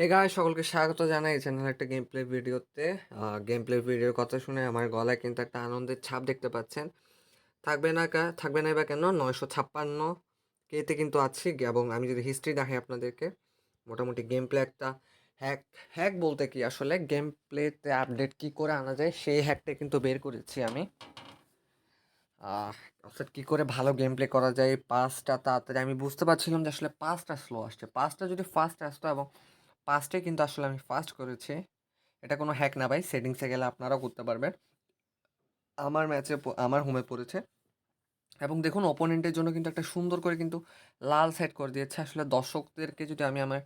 হে সকলকে স্বাগত জানাই চ্যানেল একটা গেম প্লে ভিডিওতে গেম প্লে ভিডিওর কথা শুনে আমার গলায় কিন্তু একটা আনন্দের ছাপ দেখতে পাচ্ছেন। থাকবে না কা, থাকবে না বা কেন? নয়শো ছাপ্পান্ন কেতে কিন্তু আছি, এবং আমি যদি হিস্ট্রি দেখাই আপনাদেরকে, মোটামুটি গেম প্লে একটা হ্যাক হ্যাক বলতে কি আসলে? গেম প্লেতে আপডেট কি করে আনা যায়, সেই হ্যাকটা কিন্তু বের করেছি আমি। অর্থাৎ কী করে ভালো গেম প্লে করা যায়, পাঁচটা তাড়াতাড়ি, আমি বুঝতে পারছিলাম যে আসলে পাঁচটা স্লো আসছে। পাঁচটা যদি ফাস্ট আসতো এবং পাঁচটে কিন্তু আসলে আমি ফার্স্ট করেছি। এটা কোনো হ্যাক না ভাই সেটিংসে গেলে আপনারাও করতে পারবেন। আমার ম্যাচে আমার হোমে পড়েছে। এবং দেখুন ওপোনেন্টের জন্য কিন্তু একটা সুন্দর করে কিন্তু লাল সেট করে দিয়েছে। আসলে দর্শকদেরকে যদি আমি আমার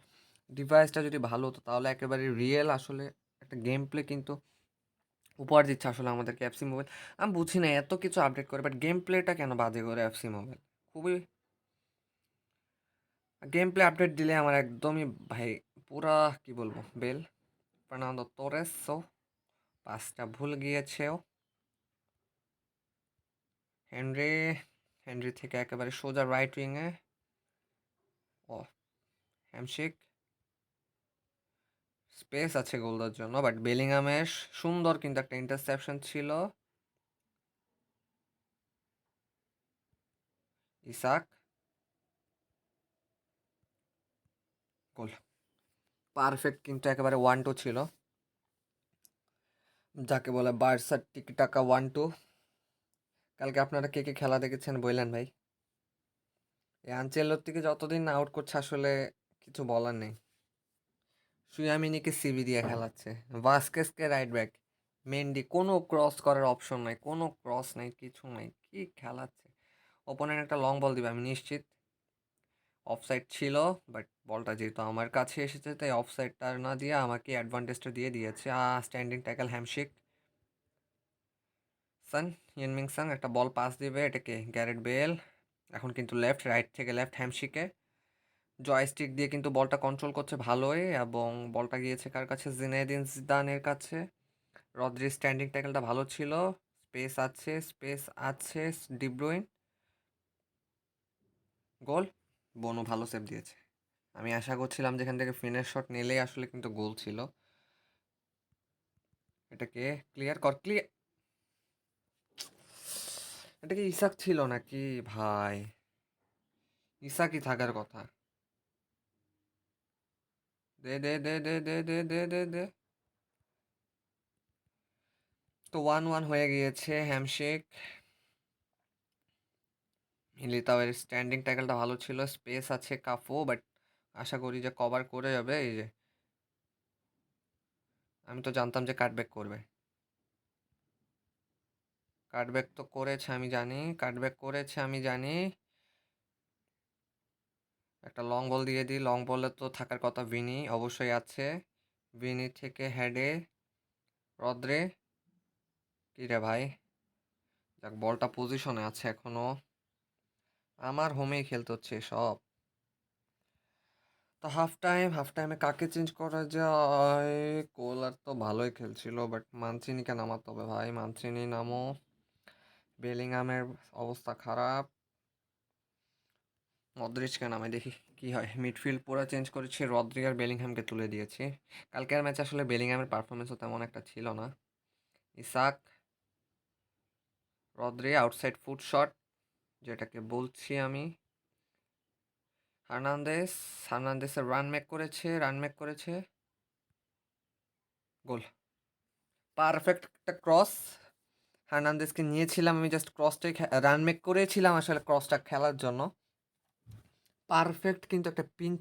ডিভাইসটা যদি ভালো হতো, তাহলে একেবারে রিয়েল আসলে একটা গেম প্লে কিন্তু উপহার দিচ্ছে আসলে আমাদেরকে এফসি মোবাইল আমি বুঝি না, এত কিছু আপডেট করে বাট গেম প্লেটা কেন বাজে করে এফসি মোবাইল খুবই গেম প্লে আপডেট দিলে আমার একদমই ভাই পুরা, কি বলব, বেল। ফার্নান্দো তোরেসও পাঁচটা ভুল গিয়েছেও। হেনরি হেনরি থেকে একেবারে সোজা রাইট উইংয়ে ও হ্যামশিক স্পেস আছে গোলদার জন্য, বাট বেলিংহামের সুন্দর কিন্তু একটা ইন্টারসেপশন ছিল। ইসাক গোল পারফেক্ট কিন্তু একেবারে ওয়ান টু ছিল। যাকে বলে বার্সার টিকিটাকা ওয়ান টু কালকে আপনারা কে কে খেলা দেখেছেন বললেন ভাই। এই থেকে যতদিন আউট করছে আসলে কিছু বলার নেই। সুয়ামিনিকে সিবি দিয়ে খেলাচ্ছে। ভাস্কেসকে রাইট ব্যাক মেন্ডি কোনো ক্রস করার অপশন নাই, কোনো ক্রস নাই, কিছু নাই, কি খেলাচ্ছে? ওপোনেন্ট একটা লং বল দিবে, আমি নিশ্চিত। অফসাইড ছিল বাট বলটা যেহেতু আমার কাছে এসেছে, তাই অফসাইডটা না দিয়ে আমাকে অ্যাডভান্টেজটা দিয়ে দিয়েছে। স্ট্যান্ডিং ট্যাকেল হ্যামশেক সান ইয়েনমিং সাং একটা বল পাস দিবে, এটাকে গ্যারেট বেল এখন কিন্তু লেফট রাইট থেকে লেফট হ্যামশিকে জয়স্টিক দিয়ে কিন্তু বলটা কন্ট্রোল করছে ভালোই, এবং বলটা গিয়েছে কার কাছে? জিনেদিন জিদানের কাছে। রদ্রি স্ট্যান্ডিং ট্যাকেলটা ভালো ছিল। স্পেস আছে স্পেস আছে ডিব্রুইন গোল বনু ভালো সেভ দিয়েছে। আমি আশা করছিলাম যেখান থেকে ফিনের শট নিলেই আসলে কিন্তু গোল ছিল। এটাকে ক্লিয়ার কর ক্লিয়ার এটা কি ইসাক ছিল নাকি? ভাই, ইসাকই থাকার কথা। দে দে দে দে দে দে দে দে দে। তো ওয়ান ওয়ান হয়ে গিয়েছে হ্যামশেক মিলিতাওয়ের স্ট্যান্ডিং ট্যাকেলটা ভালো ছিল স্পেস আছে কাফো বাট আশা করি যে কভার করে যাবে, এই যে। আমি তো জানতাম যে কাটব্যাক করবে। কাটব্যাক তো করেছে, আমি জানি কাটব্যাক করেছে, আমি জানি। একটা লং বল দিয়ে দিই লং বলে তো থাকার কথা ভিনি অবশ্যই আছে। ভিনি থেকে হেডে রদ্রে। কী রে ভাই? যাক বলটা পজিশনে আছে এখনও। আমার হোমেই খেলতে হচ্ছে সব। তো হাফ টাইম হাফ টাইমে কাকে চেঞ্জ করা যায়? কোলার তো ভালোই খেলছিল বাট মানচিনিকে নামাতে হবে ভাই? মানচিনি নামো। বেলিংহামের অবস্থা খারাপ। মদ্রিচকে নামে দেখি কি হয়। মিডফিল্ড পুরো চেঞ্জ করেছি, রদ্রি আর বেলিংহামকে তুলে দিয়েছি। কালকের ম্যাচে আসলে বেলিংহামের পারফরমেন্সও তেমন একটা ছিল না। Isak, Rodri outside foot shot যেটাকে বলছি আমি। হার্নান্দেস হার্নান্দেসের রান মেক করেছে রান মেক করেছে। গোল। পারফেক্ট একটা ক্রস হার্নান্দেসকে নিয়েছিলাম, আমি জাস্ট ক্রসটাই রান মেক করেছিলাম আসলে ক্রসটা খেলার জন্য। পারফেক্ট কিন্তু একটা পিঞ্চ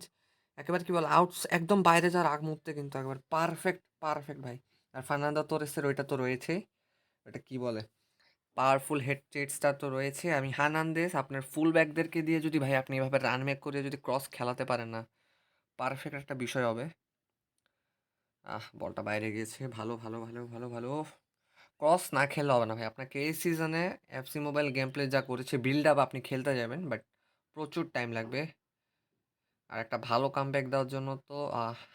একেবারে কি বল আউট একদম বাইরে যাওয়ার আগ মুহূর্তে কিন্তু একবার পারফেক্ট পারফেক্ট ভাই। আর ফার্নান্দা তোরেসের ওইটা তো রয়েছেই। ওটা কি বলে? পাওয়ারফুল হেড চেটসটা তো রয়েছে। আমি হানান্দেস আপনার ফুল ব্যাকদেরকে দিয়ে যদি ভাই আপনি এভাবে রান মেক করে যদি ক্রস খেলাতে পারেন না পারফেক্ট একটা বিষয় হবে। আহ, বলটা বাইরে গিয়েছে ভালো ভালো ভালো ভালো ভালো। ক্রস না খেললে হবে না ভাই। আপনাকে এই সিজনে এফসি মোবাইল গেম প্লে যা করেছে বিল্ড আপ আপনি খেলতে যাবেন বাট প্রচুর টাইম লাগবে। আর একটা ভালো কাম কামব্যাক দেওয়ার জন্য তো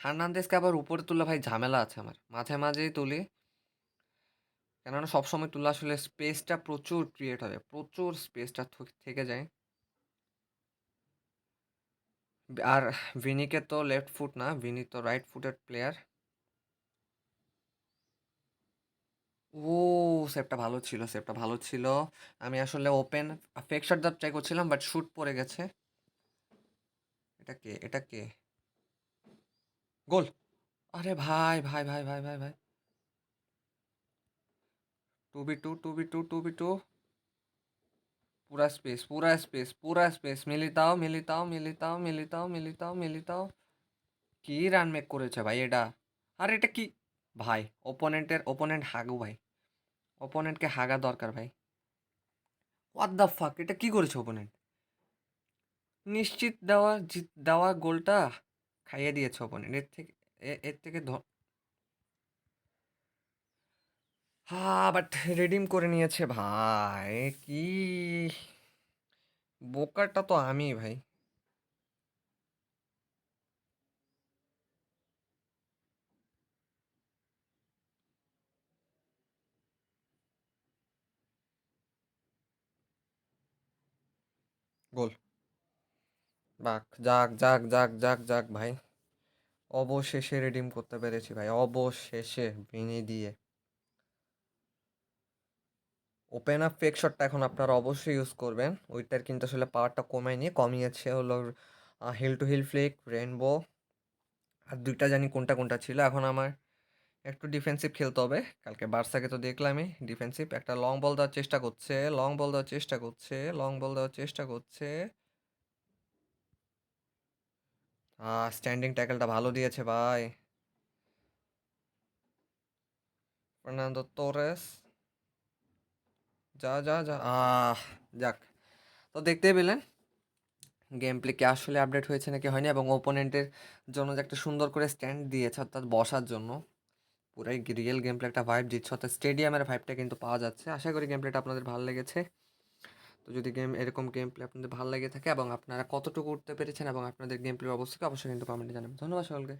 হার্নান্দেসকে আবার উপরে তুলে ভাই ঝামেলা আছে আমার। মাঝে, মাঝেই তুলি। কেননা সবসময় তুলে আসলে স্পেসটা প্রচুর ক্রিয়েট হবে, প্রচুর স্পেসটা থেকে যায়। আর ভিনিকে তো লেফট ফুট না ভিনি তো রাইট ফুটেড প্লেয়ার ও সেভটা ভালো ছিল সেভটা ভালো ছিল। আমি আসলে ওপেন ফেক শট ট্রাই করছিলাম বাট শুট পড়ে গেছে। এটা কে? এটা কে? গোল! আরে ভাই ভাই ভাই ভাই ভাই ভাই। To be to to be to to be to पूरा स्पेस पूरा स्पेस पूरा space Militao Militao Militao Militao Militao Militao কি রান মেক করেছে ভাই এটা আর এটা কি ভাই ওপোনেন্টের ওপোনেন্ট হাগু ভাই ওপোনেন্টকে হাগা দরকার ভাই হোয়াট দ্য ফাক এটা কি করেছে ওপোনেন্ট নিশ্চিত দেওয়া জিত দেওয়া গোলটা খাইয়ে দিয়েছে ওপোনেন্ট এর থেকে এ- এর থেকে হ্যাঁ বাট রিডিম করে নিয়েছে ভাই। কি? বোকারটা তো আমি ভাই। গোল। বাক, যাক যাক যাক যাক যাক ভাই। অবশেষে রিডিম করতে পেরেছি ভাই, অবশেষে ভিনি দিয়ে। ওপেন আপ ফেক শটটা এখন আপনারা অবশ্যই ইউজ করবেন। ওইটার কিন্তু আসলে পাওয়ারটা কমায়নি কমিয়েছে হলো heel to heel flick rainbow আর দুইটা জানি কোনটা কোনটা ছিল। এখন আমার একটু ডিফেন্সিভ খেলতে হবে। কালকে বার্সাকে তো দেখলামই ডিফেন্সিভ একটা লং বল দেওয়ার চেষ্টা করছে লং বল দেওয়ার চেষ্টা করছে লং বল দেওয়ার চেষ্টা করছে। স্ট্যান্ডিং ট্যাকেলটা ভালো দিয়েছে ভাই। ফার্নান্দো তোরেস যা যা যা। যাক। তো দেখতেই পেলেন গেম প্লে কি আসলে আপডেট হয়েছে নাকি হয়নি এবং ওপোনেন্টের জন্য যে একটা সুন্দর করে স্ট্যান্ড দিয়েছে, অর্থাৎ বসার জন্য। পুরাই রিয়েল গেম প্লে একটা ভাইব দিচ্ছে। অর্থাৎ স্টেডিয়ামের ভাইবটা কিন্তু পাওয়া যাচ্ছে। আশা করি গেম প্লেটা আপনাদের ভালো লেগেছে। তো যদি গেম এরকম গেম প্লে আপনাদের ভালো লেগে থাকে এবং আপনারা কতটুকু উঠতে পেরেছেন এবং আপনাদের গেম প্লে অবশ্যই অবশ্যই কিন্তু কমেন্টে জানাবেন। ধন্যবাদ সকলকে।